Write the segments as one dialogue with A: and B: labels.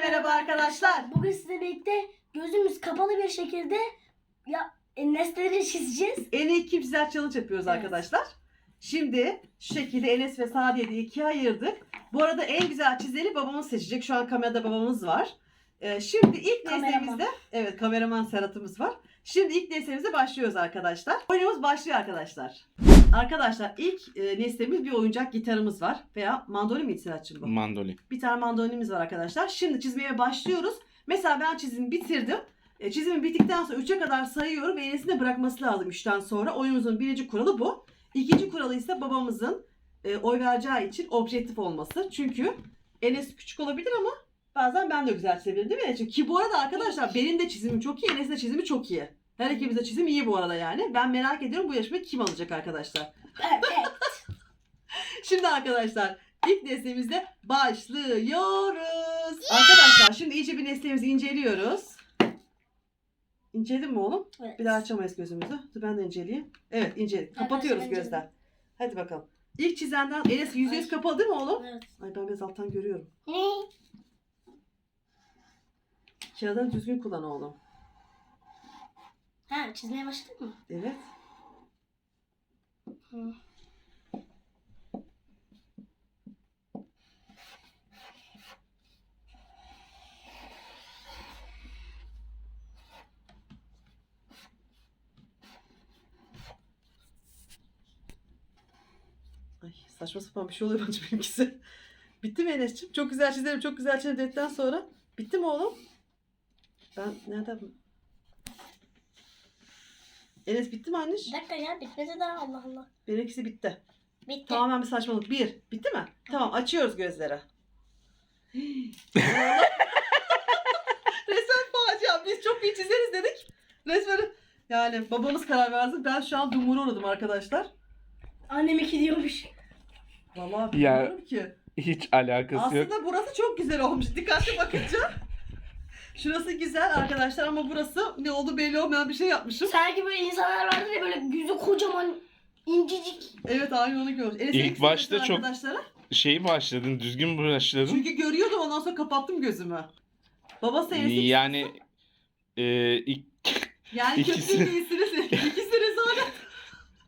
A: merhaba arkadaşlar.
B: Bugün sizinle birlikte gözümüz kapalı bir şekilde ya e, nesneleri çizeceğiz.
A: En iyi kim çizer challenge yapıyoruz
B: Evet.
A: arkadaşlar. Şimdi şu şekilde Enes ve Sadiye diye ikiye ayırdık. Bu arada en güzel çizeri babamız seçecek. Şu an kamerada babamız var. Ee, şimdi ilk nesnemizde evet kameraman Serhat'ımız var. Şimdi ilk nesnemize başlıyoruz arkadaşlar. Oyunumuz başlıyor arkadaşlar. Arkadaşlar ilk e, nesnemiz bir oyuncak gitarımız var. Veya mandolin miydi Serhat'cığım bu?
C: Mandolin.
A: Bir tane mandolinimiz var arkadaşlar. Şimdi çizmeye başlıyoruz. Mesela ben çizimi bitirdim. E, çizimi bittikten sonra 3'e kadar sayıyorum ve Enes'in de bırakması lazım 3'ten sonra. Oyunumuzun birinci kuralı bu. İkinci kuralı ise babamızın e, oy vereceği için objektif olması. Çünkü Enes küçük olabilir ama bazen ben de güzel çizebilirim değil mi Enes'ciğim? Ki bu arada arkadaşlar benim de çizimim çok iyi, Enes'in de çizimi çok iyi. Her ikimiz de çizim iyi bu arada yani. Ben merak ediyorum bu yarışmayı kim alacak arkadaşlar.
B: Evet.
A: Şimdi arkadaşlar ilk nesnemizle başlıyoruz. Arkadaşlar şimdi iyice bir nesnemizi inceliyoruz. İnceledin mi oğlum?
B: evet.
A: Bir daha açamayız gözümüzü. Dur ben de inceleyeyim. Evet inceledik. Kapatıyoruz
B: baştan
A: gözler. Hadi bakalım. İlk çizenden Enes yüz
B: Ay.
A: kapalı değil mi oğlum?
B: Evet.
A: Ay ben biraz alttan görüyorum. Kağıdını düzgün kullan oğlum.
B: Ha çizmeye başladık mı?
A: Evet.
B: Hı.
A: Ay saçma sapan bir şey oluyor bence benimkisi. Bitti mi Enes'ciğim? Çok güzel çizerim, çok güzel çizerim dedikten sonra. Bitti mi oğlum? Ben nereden... Enes bitti mi anneş?
B: Bir dakika ya bitmedi daha Allah Allah.
A: Benimkisi bitti.
B: Bitti.
A: Tamamen bir saçmalık. Bir. Bitti mi? Tamam açıyoruz gözleri. Resmen facia. Biz çok iyi çizeriz dedik. Resmen yani babamız karar verdi. Ben şu an dumura uğradım arkadaşlar.
B: Annem iki diyormuş.
A: Vallahi
C: Ya,
A: bilmiyorum ki.
C: Hiç alakası yok.
A: Aslında burası çok güzel olmuş. Dikkatli bakınca. Şurası güzel arkadaşlar ama burası ne oldu belli olmayan bir şey yapmışım.
B: Sanki böyle insanlar vardır ya böyle yüzü kocaman incecik.
A: Evet aynı onu görmüş. Enes
C: İlk başta çok-
A: arkadaşlara?
C: Şeyi başladın, düzgün başladın.
A: Çünkü görüyordum ondan sonra kapattım gözümü. Babası Enes'in
C: Yani e, ilk,
A: Yani
C: İkisi-
A: kötü sonra.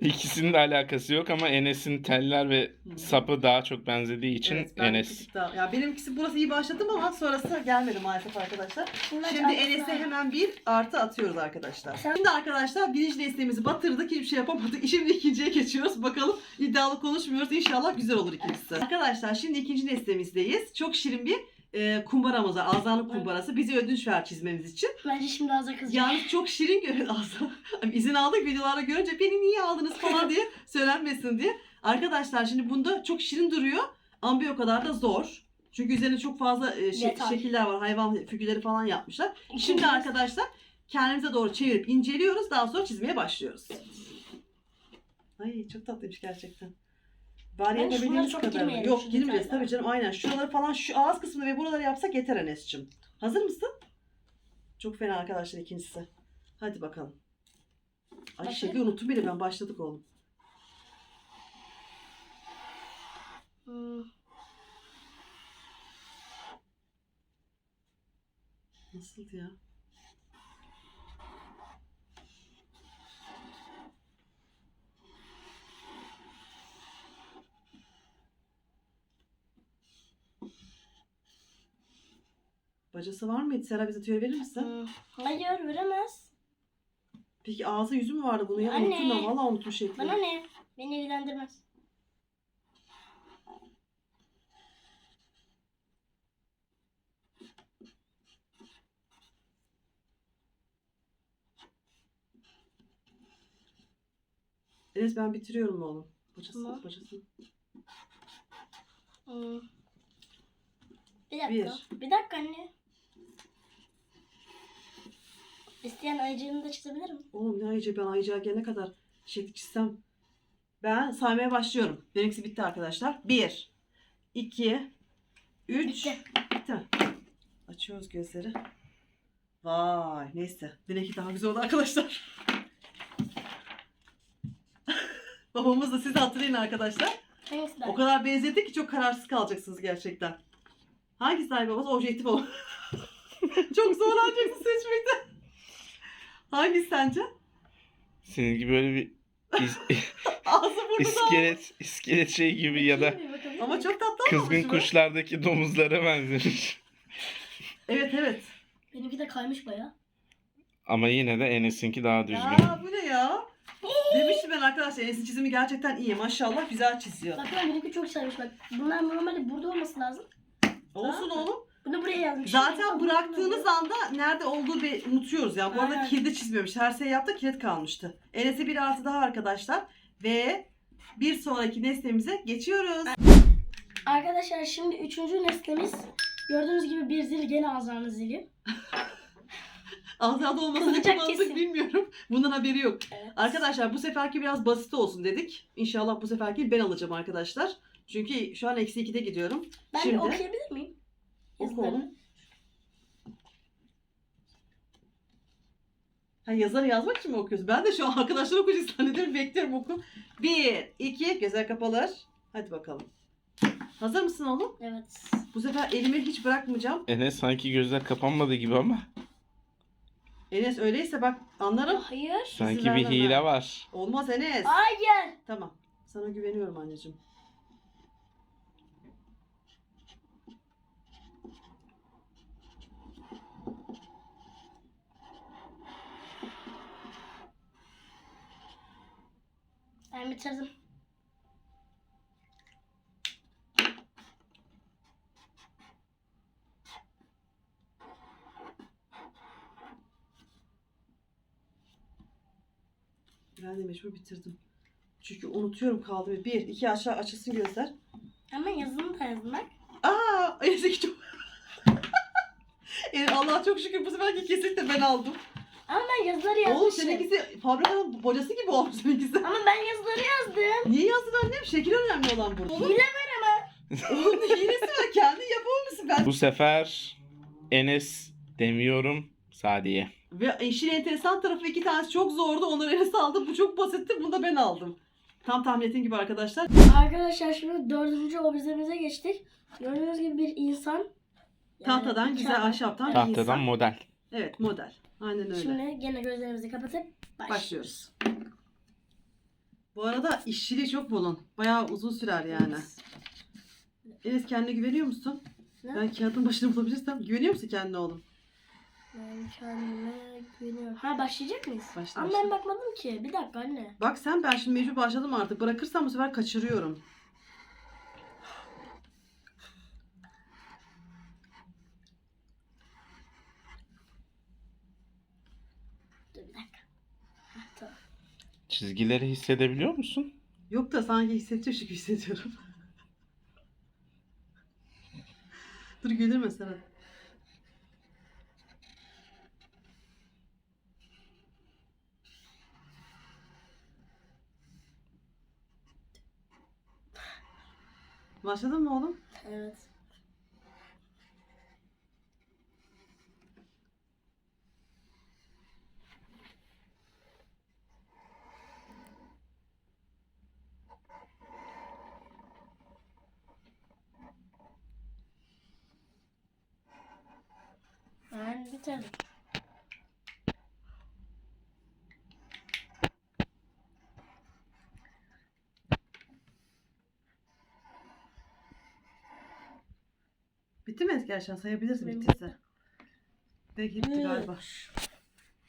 C: İkisinin de alakası yok ama Enes'in teller ve
A: Hı.
C: sapı daha çok benzediği için
A: Evet, ben
C: Enes.
A: tık daha- Ya benimkisi burası iyi başladım ama sonrası gelmedi maalesef arkadaşlar.
B: Şimdi,
A: Şimdi Enes'e hemen bir artı atıyoruz arkadaşlar.
B: Sen-
A: Şimdi arkadaşlar birinci nesnemizi batırdık. Hiçbir şey yapamadık. Şimdi ikinciye geçiyoruz. Bakalım iddialı konuşmuyoruz. İnşallah güzel olur ikincisi. Arkadaşlar şimdi ikinci nesnemizdeyiz. Çok şirin bir e, kumbaramız var. Azanlık kumbarası. Bize ödünç ver çizmemiz için.
B: Bence şimdi ağza kızacak.
A: Yalnız çok şirin görün Azra. İzin aldık videolarda görünce beni niye aldınız falan diye söylenmesin diye. Arkadaşlar şimdi bunda çok şirin duruyor ama bir o kadar da zor. Çünkü üzerinde çok fazla e, şe-
B: Detay.
A: şekiller var. Hayvan figürleri falan yapmışlar. Şimdi arkadaşlar kendimize doğru çevirip inceliyoruz. Daha sonra çizmeye başlıyoruz. Ay çok tatlıymış gerçekten. Bari
B: Ben
A: yapabildiğimiz
B: çok
A: kadar.
B: girmeyelim,
A: Yok
B: şu
A: girmeyeceğiz tabii canım aynen. Şuraları falan şu ağız kısmını ve buraları yapsak yeter Enes'cim. Hazır mısın? Çok fena arkadaşlar ikincisi. Hadi bakalım. Ay
B: Başla.
A: şekli unuttum bile ben başladık oğlum.
B: Hmm.
A: Nasıl ya? Bacası var mıydı? Sera bize tüyo verir misin?
B: Hmm. Hayır veremez.
A: Peki ağzı yüzü mü vardı bunu ya?
B: Anne.
A: Unuttum ben valla unuttum şekli.
B: Bana ne? Beni ilgilendirmez.
A: Enes ben bitiriyorum oğlum. Bacası,
B: Tamam.
A: bacası.
B: Hmm. Bir dakika.
A: Bir.
B: Bir, dakika anne. İsteyen ayıcığını da çizebilir mi?
A: Oğlum ne ayıcı ben ayıcığa gelene kadar şekli çizsem. Ben saymaya başlıyorum. Benimkisi bitti arkadaşlar. 1, 2, 3.
B: Bitti.
A: Bitti. Açıyoruz gözleri. Vay neyse. Benimki daha güzel oldu arkadaşlar. Babamız da siz hatırlayın arkadaşlar.
B: Hangisi
A: O kadar benzetti ki çok kararsız kalacaksınız gerçekten. Hangisi ay babası? Objektif o. Çok zorlanacaksın seçmekte. Hangisi sence?
C: Senin gibi böyle bir is-
A: Ağzı burnu
C: iskelet, iskelet şey gibi ya da
A: Ama çok tatlı
C: kızgın
A: olmamış mı?
C: kuşlardaki domuzlara benzemiş.
A: Evet evet.
B: Benimki de kaymış baya.
C: Ama yine de Enes'inki daha düzgün.
A: Ya bu ne ya? Demiştim ben arkadaşlar Enes'in çizimi gerçekten iyi. Maşallah güzel çiziyor.
B: Bak ben benimki çok sarmış bak. Bunlar normalde burada olması lazım.
A: Olsun oğlum.
B: Bunu buraya yazmış.
A: Zaten bıraktığınız anda nerede olduğu bir unutuyoruz ya. Bu arada
B: Aynen.
A: kilidi çizmemiş. Her şey yaptı kilit kalmıştı. Enes'e bir artı daha arkadaşlar. Ve bir sonraki nesnemize geçiyoruz.
B: Arkadaşlar şimdi üçüncü nesnemiz gördüğünüz gibi bir zil gene Azra'nın zili.
A: Azra'da olmasını
B: Kızacak
A: kullandık bilmiyorum. Bundan haberi yok.
B: Evet.
A: Arkadaşlar bu seferki biraz basit olsun dedik. İnşallah bu seferki ben alacağım arkadaşlar. Çünkü şu an eksi 2'de gidiyorum.
B: Ben
A: Şimdi-
B: okuyabilir miyim? Yazılarını.
A: Ha, yazarı yazmak için mi okuyorsun? Ben de şu an arkadaşlar okuyacak zannediyorum. Bekliyorum oku. Bir, iki, gözler kapalı. Hadi bakalım. Hazır mısın oğlum?
B: Evet.
A: Bu sefer elimi hiç bırakmayacağım.
C: Enes sanki gözler kapanmadı gibi ama
A: Enes öyleyse bak anlarım.
B: Hayır.
C: sanki bir
A: vermem
C: hile var.
A: Olmaz Enes.
B: Hayır.
A: Tamam. Sana güveniyorum anneciğim.
B: Ben bitirdim.
A: Ben de mecbur bitirdim. Çünkü unutuyorum kaldı. Bir, iki aşağı açılsın gözler.
B: Ama yazını da yazdım bak.
A: Aa, Enes'e çok... yani Allah çok şükür bu seferki kesinlikle ben aldım.
B: Ama ben yazıları yazmışım.
A: Oğlum seninkisi fabrikanın bocası gibi olmuş seninkisi.
B: Ama ben yazıları yazdım.
A: Niye yazdın annem? Şekil önemli olan burada.
B: Hile var ama.
A: Oğlum hilesi var? Kendi yapamamışsın ben.
C: Bu sefer Enes demiyorum Sadiye.
A: Ve işin enteresan tarafı iki tanesi çok zordu. Onları Enes aldı. Bu çok basitti. Bunu da ben aldım. Tam tahmin ettiğim gibi arkadaşlar.
B: Arkadaşlar şimdi dördüncü objemize geçtik. Gördüğünüz gibi bir insan. Yani
A: Tahtadan güzel ahşaptan bir
C: Tahtadan
A: insan.
C: model.
A: Evet model. Aynen öyle.
B: Şimdi gene gözlerimizi kapatıp başlıyoruz.
A: Başlıyoruz. Bu arada işçiliği çok bunun. Bayağı uzun sürer yani. Enes kendine güveniyor musun?
B: Ne?
A: Ben kağıdın başını bulabilirsem. Güveniyor musun kendine oğlum?
B: Ben kendime güveniyorum. Ha başlayacak mıyız?
A: Başla,
B: Ama ben bakmadım ki. Bir dakika anne.
A: Bak sen ben şimdi mecbur başladım artık. Bırakırsam bu sefer kaçırıyorum.
B: Dur bir dakika. Ha, tamam.
C: Çizgileri hissedebiliyor musun?
A: Yok da sanki hissediyor gibi hissediyorum. Dur gülürme Serhat. Başladın mı oğlum?
B: Evet. Ben bitirdim.
A: Bitti mi Eski Ayşen? Sayabilirsin
B: Benim
A: bittiyse. Belki bitti galiba.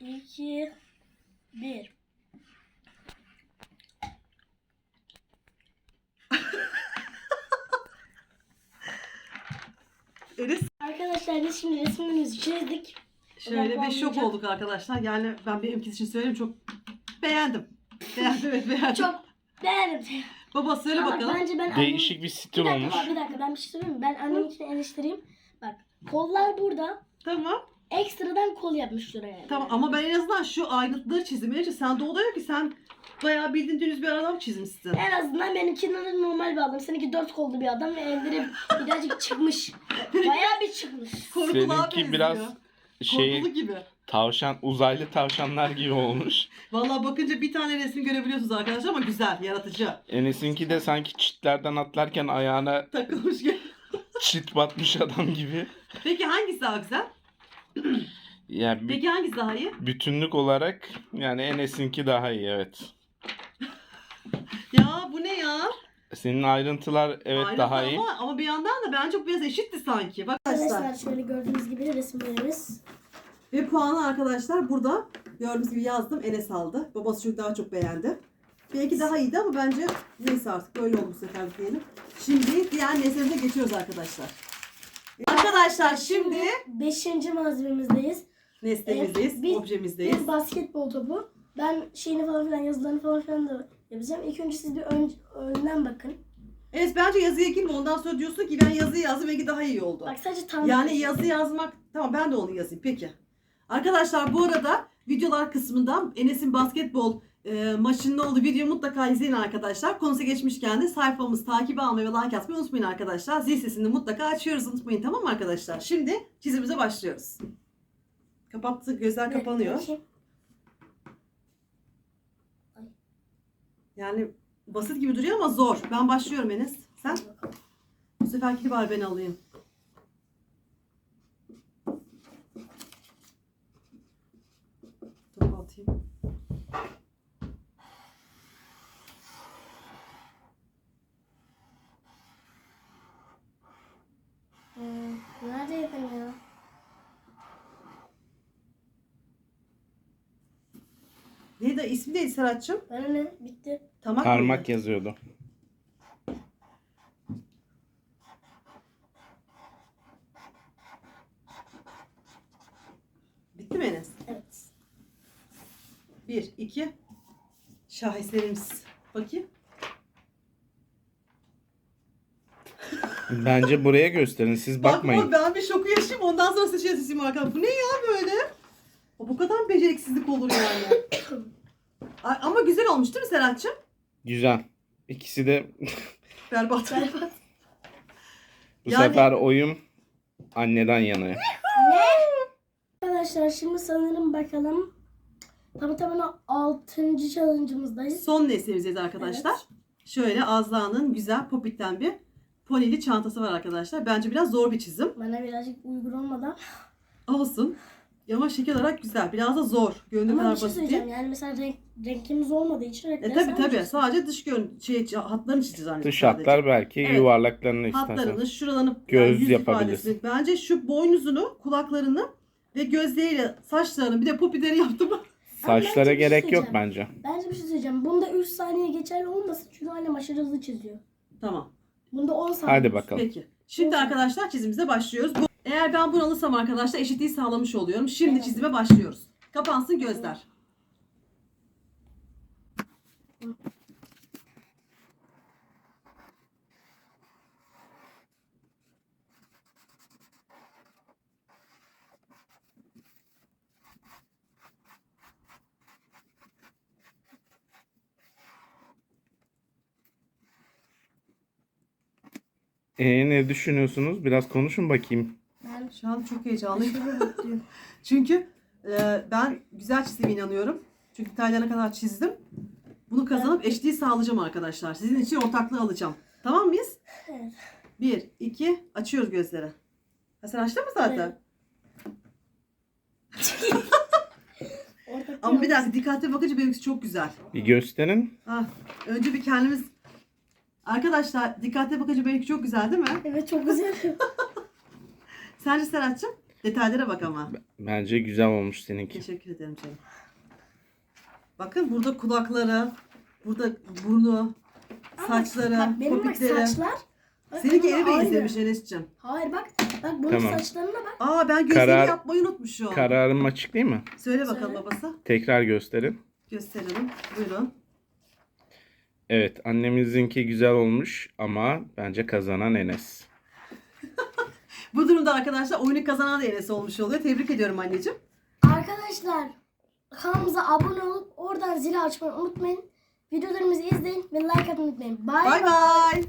B: 2 1
A: Enes
B: Arkadaşlar biz şimdi resmimizi çizdik.
A: Şöyle bir şok olduk arkadaşlar. Yani ben benimki için söyleyeyim çok beğendim. Beğendim evet beğendim.
B: Çok beğendim.
A: Baba söyle
B: Ama
A: bakalım.
B: Bence ben
C: Değişik bir
B: Bir
C: stil olmuş.
B: bir dakika ben bir şey söyleyeyim mi? Ben anneminkini eleştireyim. Bak kollar burada.
A: Tamam.
B: Ekstradan kol yapmış şuraya.
A: Tamam ama ben en azından şu ayrıntıları çizdim. Önce sen de oluyor ki sen bayağı bildiğin düz bir adam çizmişsin.
B: En azından benimkinden normal bir adam. Seninki dört kollu bir adam ve elleri birazcık çıkmış. Bayağı bir çıkmış.
A: Korkuluğa
C: Seninki
A: benziyor.
C: biraz şey
A: Korkulu gibi.
C: tavşan uzaylı tavşanlar gibi olmuş.
A: Vallahi bakınca bir tane resim görebiliyorsunuz arkadaşlar ama güzel, yaratıcı.
C: Enes'inki de sanki çitlerden atlarken ayağına
A: Takılmış gibi.
C: Çit batmış adam gibi.
A: Peki hangisi daha güzel?
C: Ya bü-
A: Peki hangisi daha iyi?
C: bütünlük olarak yani Enes'inki daha iyi evet.
A: Ya bu ne ya?
C: Senin ayrıntılar evet
A: Ayrıca
C: daha iyi.
A: Ama, ama bir yandan da bence biraz eşitti sanki. Bak
B: Arkadaşlar şöyle gördüğünüz gibi resimlerimiz.
A: Ve puanı arkadaşlar burada gördüğünüz gibi yazdım. Enes aldı. Babası çok daha çok beğendi. Belki daha iyiydi ama bence neyse artık böyle oldu bu sefer diyelim. Şimdi diğer nesnemize geçiyoruz arkadaşlar. Arkadaşlar şimdi
B: Beşinci malzememizdeyiz.
A: nesnemizdeyiz,
B: Bir-
A: objemizdeyiz.
B: Bir basketbol topu. Ben şeyini falan filan yazılarını falan filan da yapacağım. İlk önce siz bir ön, önden bakın.
A: Evet bence yazıya girme ondan sonra diyorsun ki ben yazıyı yazdım belki daha iyi oldu.
B: Bak sadece tam
A: Yani yazı yazmak tamam ben de onu yazayım peki. Arkadaşlar bu arada videolar kısmında Enes'in basketbol e, maçının olduğu videoyu mutlaka izleyin arkadaşlar. Konusu geçmişken de sayfamızı takip almayı ve like atmayı unutmayın arkadaşlar. Zil sesini mutlaka açıyoruz unutmayın tamam mı arkadaşlar? Şimdi çizimize başlıyoruz. Kapattı gözler kapanıyor. Yani basit gibi duruyor ama zor. Ben başlıyorum Enes. Sen? Bu seferki var ben alayım. Dur atayım.
B: Hmm, neredeydim ya?
A: Neydi? İsmi neydi Serhat'cığım?
B: Bana ne? Bitti.
A: Tamak
C: Parmak yazıyordu.
A: Bitti mi Enes?
B: Evet.
A: Bir, iki. Şaheserimiz. Bakayım.
C: Bence buraya gösterin siz
A: Bak
C: bakmayın.
A: ama ben bir şoku yaşayayım ondan sonra size şey yazayım arkadaşlar. Bu ne ya böyle? O bu kadar beceriksizlik olur yani. Ay, Ama güzel olmuş değil mi Serhat'cığım?
C: Güzel. İkisi de
A: Berbat.
B: Berbat.
C: bu
A: Yani-
C: sefer oyun anneden yana.
B: Arkadaşlar şimdi sanırım bakalım. Tamı tamına 6. challenge'ımızdayız.
A: Son nesnemizdeyiz arkadaşlar. Şöyle Azra'nın güzel popitten bir ponili çantası var arkadaşlar. Bence biraz zor bir çizim.
B: Bana birazcık uygun olmadan.
A: Olsun. Ama şekil olarak güzel. Biraz da zor. Göründüğü
B: Ama
A: kadar
B: bir şey
A: basit değil.
B: söyleyeceğim. Yani mesela renk, renkimiz olmadığı için
A: E
B: renkleri
A: tabi
B: sen
A: tabi. Sadece dış görün şey hatlarını çizeceğiz zannediyorum.
C: Dış
A: sadece.
C: hatlar belki
A: Evet.
C: yuvarlaklarını istersen.
A: Hatlarını, şuralarını,
C: Göz
A: yüz
C: yapabilirsin.
A: ifadesini. Bence şu boynuzunu, kulaklarını ve gözleriyle saçlarını bir de popileri yaptım.
C: Saçlara
B: bence bir şey
C: gerek yok
B: söyleyeceğim.
C: bence.
B: Bence bir şey söyleyeceğim. Bunda 3 saniye geçerli olmasın çünkü annem aşırı hızlı çiziyor.
A: tamam.
B: Bunda 10 saniye.
C: Hadi bakalım.
A: Peki. Şimdi arkadaşlar çizimize başlıyoruz. Bu- Eğer ben bunu alırsam arkadaşlar eşitliği sağlamış oluyorum. Şimdi
B: Evet.
A: çizime başlıyoruz. Kapansın gözler.
C: E ne düşünüyorsunuz? Biraz konuşun bakayım.
A: Şu an çok heyecanlıyım. Çünkü e, ben güzel çizdiğime inanıyorum. Çünkü detaylarına kadar çizdim. Bunu kazanıp eşitliği sağlayacağım arkadaşlar. Sizin için ortaklığı alacağım. Tamam mıyız?
B: Evet.
A: Bir, iki, açıyoruz gözleri. Ha sen açtın mı zaten? Ama bir dakika dikkatli bakınca benimkisi çok güzel.
C: Bir gösterin.
A: Ah, önce bir kendimiz... Arkadaşlar dikkatli bakınca benimki çok güzel değil mi?
B: Evet çok güzel.
A: Sence Serhat'cığım? Detaylara bak ama.
C: Bence güzel olmuş seninki.
A: Teşekkür ederim canım. Bakın burada kulakları, burada burnu, saçları,
B: bak, benim bak
A: popitleri.
B: saçlar. Bak,
A: Seninki
B: bununla
A: eve
B: aynı.
A: benzemiş Enes'cim.
B: Hayır bak. Bak bunun
C: Tamam.
B: saçlarına bak.
A: Aa ben gözleri
C: Karar-
A: yapmayı unutmuşum.
C: Kararım açık değil mi?
A: Söyle bakalım
B: Söyle.
A: babası.
C: Tekrar gösterin.
A: Gösterelim. Buyurun.
C: Evet annemizinki güzel olmuş ama bence kazanan Enes.
A: Bu durumda arkadaşlar oyunu kazanan da Enes olmuş oluyor. Tebrik ediyorum anneciğim.
B: Arkadaşlar kanalımıza abone olup oradan zili açmayı unutmayın. Videolarımızı izleyin ve like atmayı unutmayın. Bye
A: Bay bay.